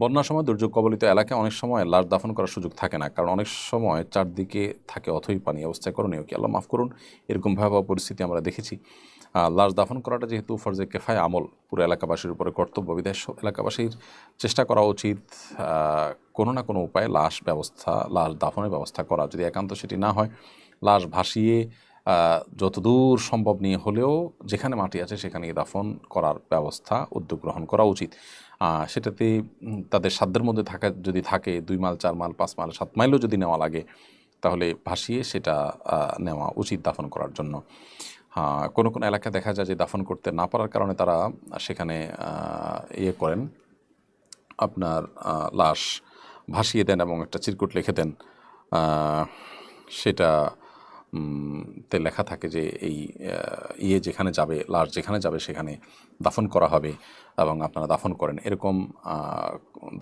বন্যার সময় দুর্যোগ কবলিত এলাকায় অনেক সময় লাশ দাফন করার সুযোগ থাকে না, কারণ অনেক সময় চারদিকে থাকে অথই পানি। অবস্থায় করণীয় কি? আল্লাহ মাফ করুন, এরকম ভয়াবহ পরিস্থিতি আমরা দেখেছি। লাশ দাফন করাটা যেহেতু ফরজে কেফায় আমল, পুরো এলাকাবাসীর উপরে কর্তব্য বিধায় এলাকাবাসীর চেষ্টা করা উচিত কোনো না কোনো উপায়ে লাশ ব্যবস্থা, লাশ দাফনের ব্যবস্থা করা। যদি একান্ত সেটি না হয়, লাশ ভাসিয়ে যতদূর সম্ভব নিয়ে হলেও যেখানে মাটি আছে সেখানে দাফন করার ব্যবস্থা, উদ্যোগ গ্রহণ করা উচিত। সেটাতে তাদের সাধ্যের মধ্যে থাকা, যদি থাকে, দুই মাইল, চার মাইল, পাঁচ মাইল, সাত মাইলও যদি নেওয়া লাগে, তাহলে ভাসিয়ে সেটা নেওয়া উচিত দাফন করার জন্য। কোনো কোনো এলাকায় দেখা যায় যে দাফন করতে না পারার কারণে তারা সেখানে ইয়ে করেন, আপনার লাশ ভাসিয়ে দেন এবং একটা চিরকুট লিখে দেন। সেটা তে লেখা থাকে যে এই ইয়ে যেখানে যাবে, লাশ যেখানে যাবে সেখানে দাফন করা হবে এবং আপনারা দাফন করেন। এরকম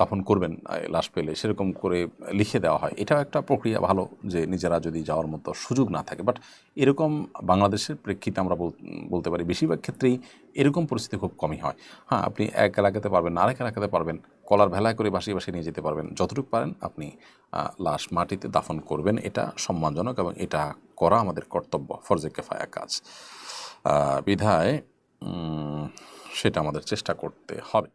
দাফন করবেন লাশ পেলে সেরকম করে লিখে দেওয়া হয়। এটাও একটা প্রক্রিয়া ভালো যে নিজেরা যদি যাওয়ার মতো সুযোগ না থাকে। বাট এরকম বাংলাদেশের প্রেক্ষিতে আমরা বলতে পারি বেশিরভাগ ক্ষেত্রেই এরকম পরিস্থিতি খুব কমই হয়। হ্যাঁ আপনি এক এলাকাতে পারবেন আরেক এলাকাতে পারবেন, কলার ভেলায় করে বাসিয়ে বাসিয়ে নিয়ে যেতে পারবেন। যতটুকু পারেন আপনি লাশ মাটিতে দাফন করবেন। এটা সম্মানজনক এবং এটা করা আমাদের কর্তব্য ফরজে কেফায়া কাজ। বিধায় সেটা আমাদের চেষ্টা করতে হবে।